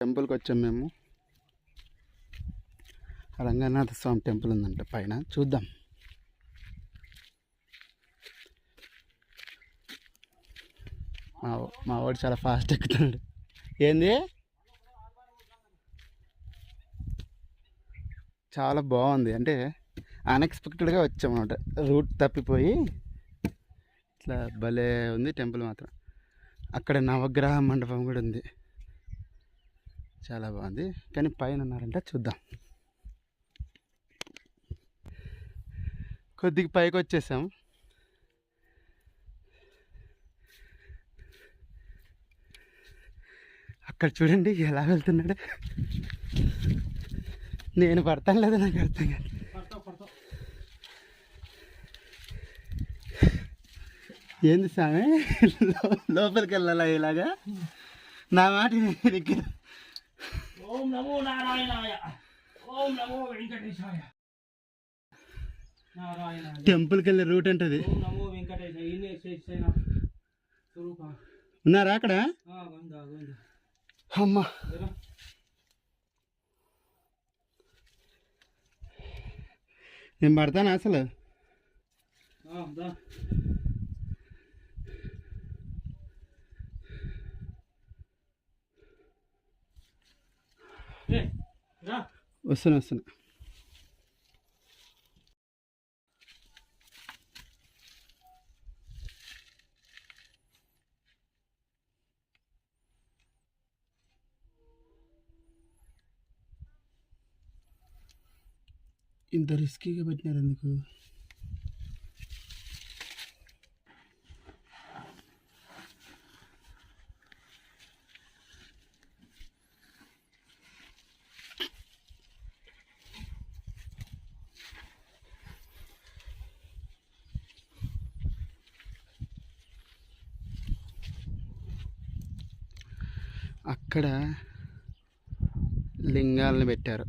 టెంపుల్కి వచ్చాం మేము. రంగనాథ స్వామి టెంపుల్ ఉందంట పైన. చూద్దాం. మా మా వాడు చాలా ఫాస్ట్ ఎక్కుతున్నాడు. ఏంది? చాలా బాగుంది. అంటే అన్ఎక్స్పెక్టెడ్గా వచ్చాం అనమాట రూట్ తప్పిపోయి ఇట్లా భలే ఉంది టెంపుల్ మాత్రం. అక్కడ నవగ్రహ మండపం కూడా ఉంది. చాలా బాగుంది. కానీ పైన ఉన్నారంట చూద్దాం. కొద్దిగా పైకి వచ్చేసాం. అక్కడ చూడండి ఎలా వెళ్తున్నాడు. నేను పడతాను లేదా నాకు అర్థం కాదు. ఏంది స్వామి? లోపలికి వెళ్ళాలా ఇలాగా? నా మాట దగ్గర ఓం నమో నారాయణాయ. ఓం నమో వెంకటేశాయ. నారాయణ టెంపుల్కి వెళ్ళే రూట్ ఉంటుంది ఓం నమో శ్రేష్ఠైన స్వరూప. ఉన్నారా అక్కడ? ఆ, గోవిందా గోవిందా అమ్మా. ఏరా? నేను పడతాను అసలు? ఆ, దా. వస్తున్నా వస్తున్నా. ఇంత రిస్కీగా పెట్టినారు ఎందుకు? అక్కడ లింగాలను పెట్టారు.